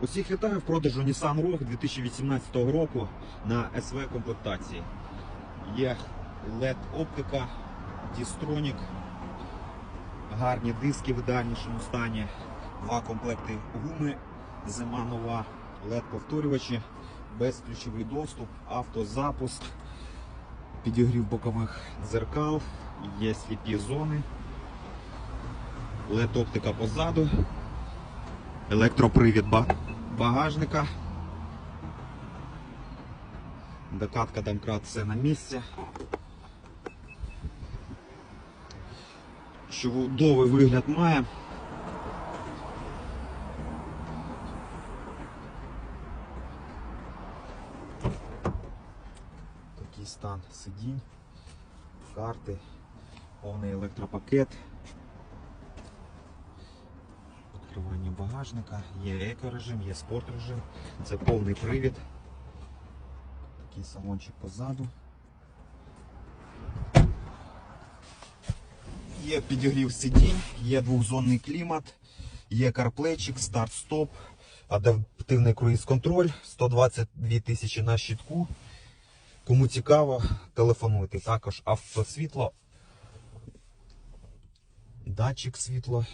Усіх вітаю в продажу Nissan Rogue 2018 року на СВ комплектації. Є LED оптика, Distronic, гарні диски в ідеальнішому стані, два комплекти гуми, зима нова, LED повторювачі, безключовий доступ, автозапуск, підігрів бокових дзеркал, є сліпі зони, LED оптика позаду електропривід ба- багажника. Докатка домкрат все на місці. Чудовий вигляд має. Такий стан сидінь, карти, повний електропакет. Багажника, є екорежим, є спорт режим, це повний привід. Такий салончик позаду. Є підігрів сидінь, є двохзонний клімат, є карплейчик, старт-стоп, адаптивний круїз-контроль, 122 тисячі на щитку. Кому цікаво, телефонуйте. Також автосвітло, датчик світло.